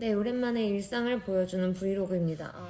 네, 오랜만에 일상을 보여주는 브이로그입니다. 아,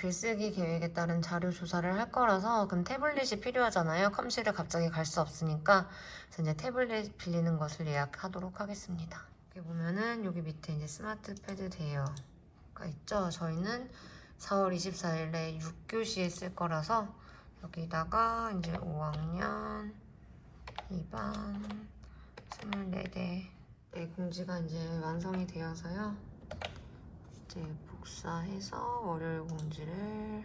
글쓰기 계획에 따른 자료 조사를 할 거라서 그럼 태블릿이 필요하잖아요. 컴실을 갑자기 갈 수 없으니까 그래서 이제 태블릿 빌리는 것을 예약하도록 하겠습니다. 여기 보면은 여기 밑에 이제 스마트 패드 대여가 있죠. 저희는 4월 24일에 6교시에 쓸 거라서 여기다가 이제 5학년 2반 24대 네, 공지가 이제 완성이 되어서요. 이제 복사해서 월요일 공지를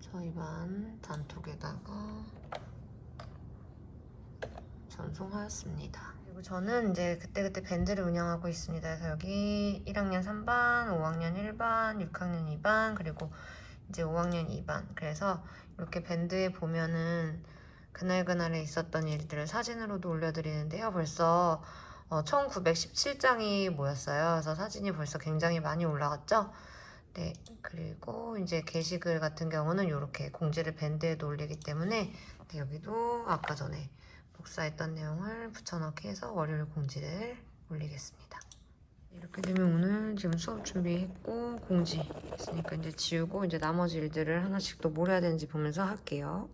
저희 반 단톡에다가 전송하였습니다. 그리고 저는 이제 그때그때 밴드를 운영하고 있습니다. 그래서 여기 1학년 3반, 5학년 1반, 6학년 2반, 그리고 이제 5학년 2반. 그래서 이렇게 밴드에 보면은 그날그날에 있었던 일들을 사진으로도 올려드리는데요. 벌써 어, 1917장이 모였어요. 그래서 사진이 벌써 굉장히 많이 올라갔죠. 네, 그리고 이제 게시글 같은 경우는 이렇게 공지를 밴드에도 올리기 때문에 네, 여기도 아까 전에 복사했던 내용을 붙여넣기 해서 월요일 공지를 올리겠습니다. 이렇게 되면 오늘 지금 수업 준비했고 공지 있으니까 이제 지우고 이제 나머지 일들을 하나씩 또 뭘 해야 되는지 보면서 할게요.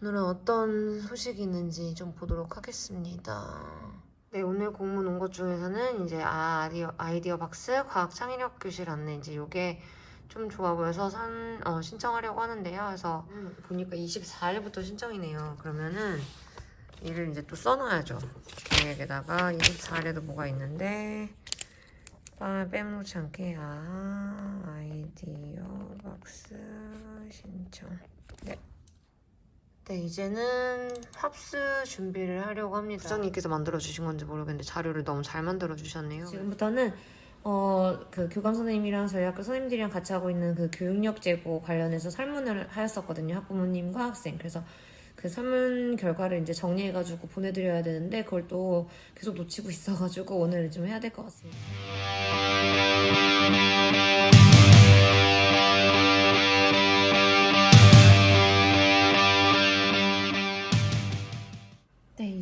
오늘은 어떤 소식이 있는지 좀 보도록 하겠습니다. 네, 오늘 공문 온 것 중에서는 이제 아, 아이디어, 아이디어 박스 과학 창의력 교실 안내 이제 요게 좀 좋아 보여서 산, 어, 신청하려고 하는데요. 그래서 음, 보니까 24일부터 신청이네요. 그러면은 이를 이제 또 써놔야죠. 계획에다가 24일에도 뭐가 있는데 빠 빼놓지 않게 아 아이디어 박스 신청 네. 네, 이제는 팝스 준비를 하려고 합니다. 부장님께서 만들어 주신 건지 모르겠는데 자료를 너무 잘 만들어 주셨네요. 지금부터는 어, 그 교감 선생님이랑 저희 학교 선생님들이랑 같이 하고 있는 그 교육력 제고 관련해서 설문을 하였었거든요. 학부모님과 학생. 그래서 그 설문 결과를 이제 정리해가지고 보내드려야 되는데 그걸 또 계속 놓치고 있어가지고 오늘 좀 해야 될 것 같습니다.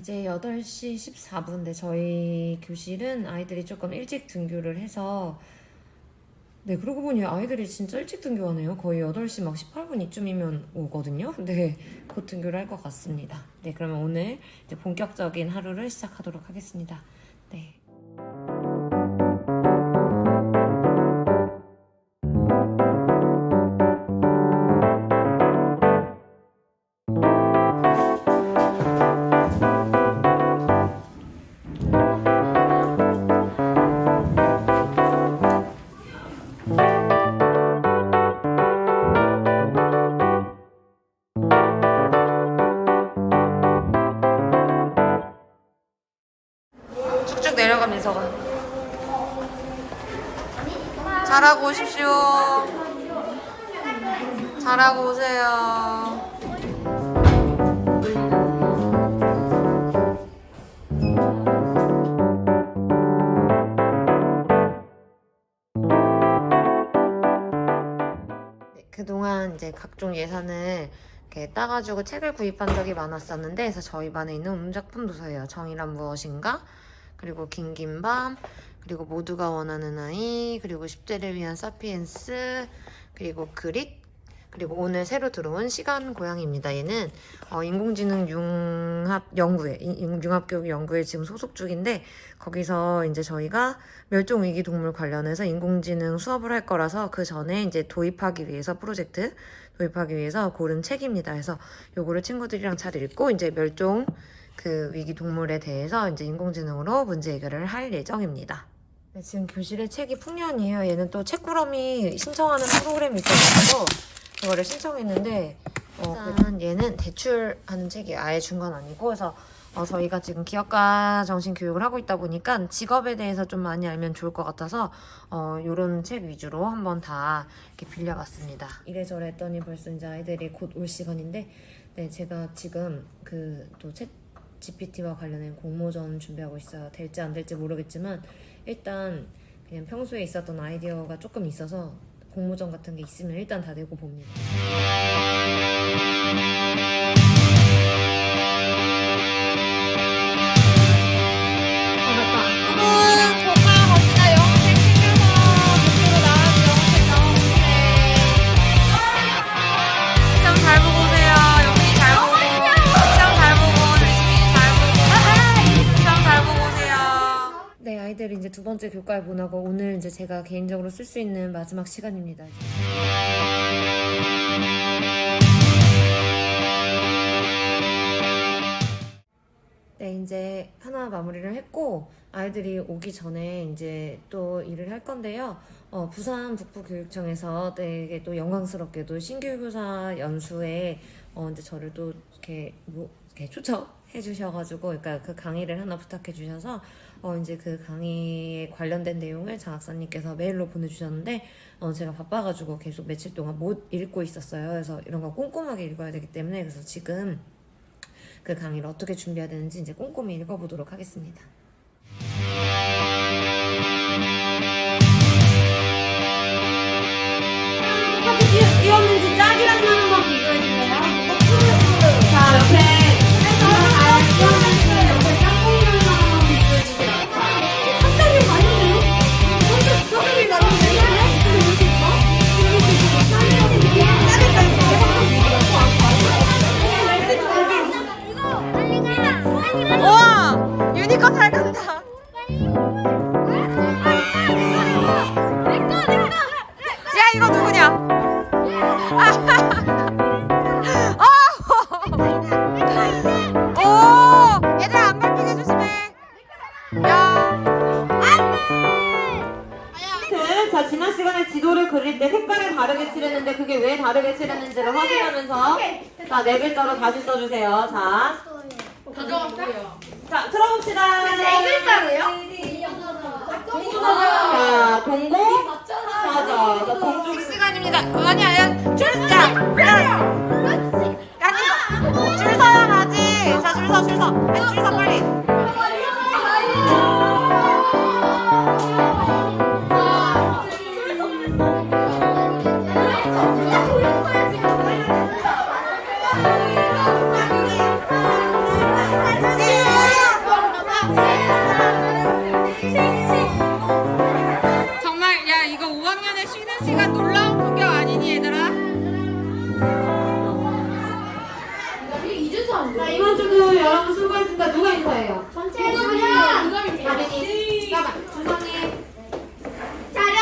이제 8시 14분인데 저희 교실은 아이들이 조금 일찍 등교를 해서 네, 그러고 보니 아이들이 진짜 일찍 등교하네요. 거의 8시 막 18분 이쯤이면 오거든요. 네, 곧 등교를 할 것 같습니다. 네, 그러면 오늘 이제 본격적인 하루를 시작하도록 하겠습니다. 네. 내려가 민서가 잘하고 오십시오. 잘하고 오세요. 네, 그동안 이제 각종 예산을 이렇게 따가지고 책을 구입한 적이 많았었는데 그래서 저희 반에 있는 음작품 도서예요. 정의란 무엇인가 그리고 긴긴 밤, 그리고 모두가 원하는 아이, 그리고 10대를 위한 사피엔스, 그리고 그릿, 그리고 오늘 새로 들어온 시간 고양이입니다. 얘는 어, 인공지능 융합 연구회, 인- 융합교육 연구에 지금 소속 중인데 거기서 이제 저희가 멸종 위기 동물 관련해서 인공지능 수업을 할 거라서 그 전에 이제 도입하기 위해서 프로젝트 도입하기 위해서 고른 책입니다. 그래서 요거를 친구들이랑 잘 읽고 이제 멸종 그 위기 동물에 대해서 이제 인공지능으로 문제 해결을 할 예정입니다. 네, 지금 교실에 책이 풍년이에요. 얘는 또 책구름이 신청하는 프로그램이 있어가지고 그거를 신청했는데 어, 일단 얘는 대출하는 책이 아예 준 건 아니고 그래서 어, 저희가 지금 기업가 정신 교육을 하고 있다 보니까 직업에 대해서 좀 많이 알면 좋을 것 같아서 어, 요런 책 위주로 한번 다 이렇게 빌려봤습니다. 이래저래 했더니 벌써 이제 아이들이 곧 올 시간인데 네, 제가 지금 그또챗 GPT와 관련된 공모전 준비하고 있어요. 될지 안 될지 모르겠지만 일단 그냥 평소에 있었던 아이디어가 조금 있어서 공모전 같은 게 있으면 일단 다 내고 봅니다. 번째 교과를 보나고 오늘 이제 제가 개인적으로 쓸 수 있는 마지막 시간입니다. 네, 이제 하나 마무리를 했고 아이들이 오기 전에 이제 또 일을 할 건데요. 어, 부산 북부교육청에서 되게 또 영광스럽게도 신규 교사 연수에 어, 이제 저를 또 이렇게 뭐 이렇게 초청 해 주셔가지고, 그러니까 그 강의를 하나 부탁해 주셔서 어, 이제 그 강의에 관련된 내용을 장학사님께서 메일로 보내주셨는데 어, 제가 바빠가지고 계속 며칠 동안 못 읽고 있었어요. 그래서 이런 거 꼼꼼하게 읽어야 되기 때문에 그래서 지금 그 강의를 어떻게 준비해야 되는지 이제 꼼꼼히 읽어보도록 하겠습니다. 이었는지 이거 누구냐? 오! 얘들아, 안 밟히게 조심해! 야! 자, 지난 시간에 지도를 그릴 때 색깔을 다르게 칠했는데 그게 왜 다르게 칠했는지를 확인하면서 자, 네 글자로 다시 써주세요. 자, 자, 들어봅시다. 네 글자로요? 자, 동고. 맞아. 자, 동쪽 시간입니다. 아니, 아니, 줄, 야! 야! 아니, 줄 서야 가지! 자, 줄 서, 줄 서! 아니, 줄 서, 빨리! 여러분 수고했습니다. 누가 인사해요? 전체 차렷! 다빈이. 잠깐만, 준성님. 차렷!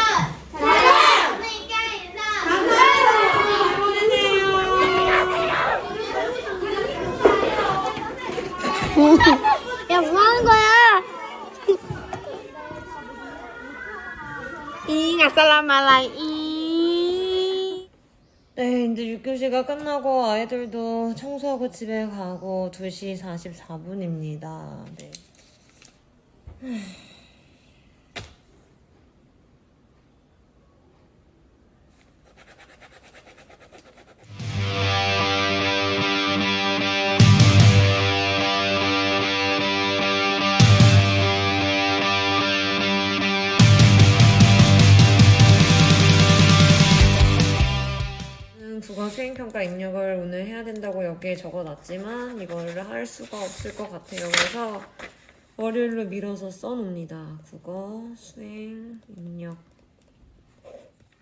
차렷! 선생님께 인사! 감사해요. 잘 보내세요. 야, 뭐 하는 거야? 잉, 아살라말라이. 네, 이제 6교시가 끝나고 아이들도 청소하고 집에 가고 2시 44분입니다. 네. 여기에 적어놨지만 이거를 할 수가 없을 것 같아요. 그래서 월요일로 미뤄서 써놓습니다. 국어 수행 입력.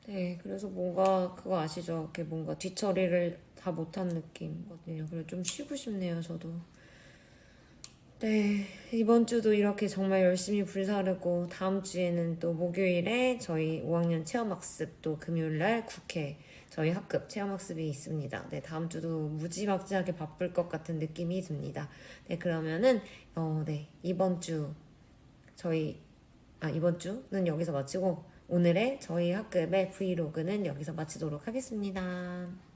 네, 그래서 뭔가 그거 아시죠? 이렇게 뭔가 뒤처리를 다 못한 느낌이거든요. 그래서 좀 쉬고 싶네요, 저도. 네, 이번 주도 이렇게 정말 열심히 불사르고 다음 주에는 또 목요일에 저희 5학년 체험학습 또 금요일날 국회 저희 학급 체험학습이 있습니다. 네, 다음 주도 무지막지하게 바쁠 것 같은 느낌이 듭니다. 네, 그러면은 어, 네, 이번 주 저희 아 이번 주는 여기서 마치고 오늘의 저희 학급의 브이로그는 여기서 마치도록 하겠습니다.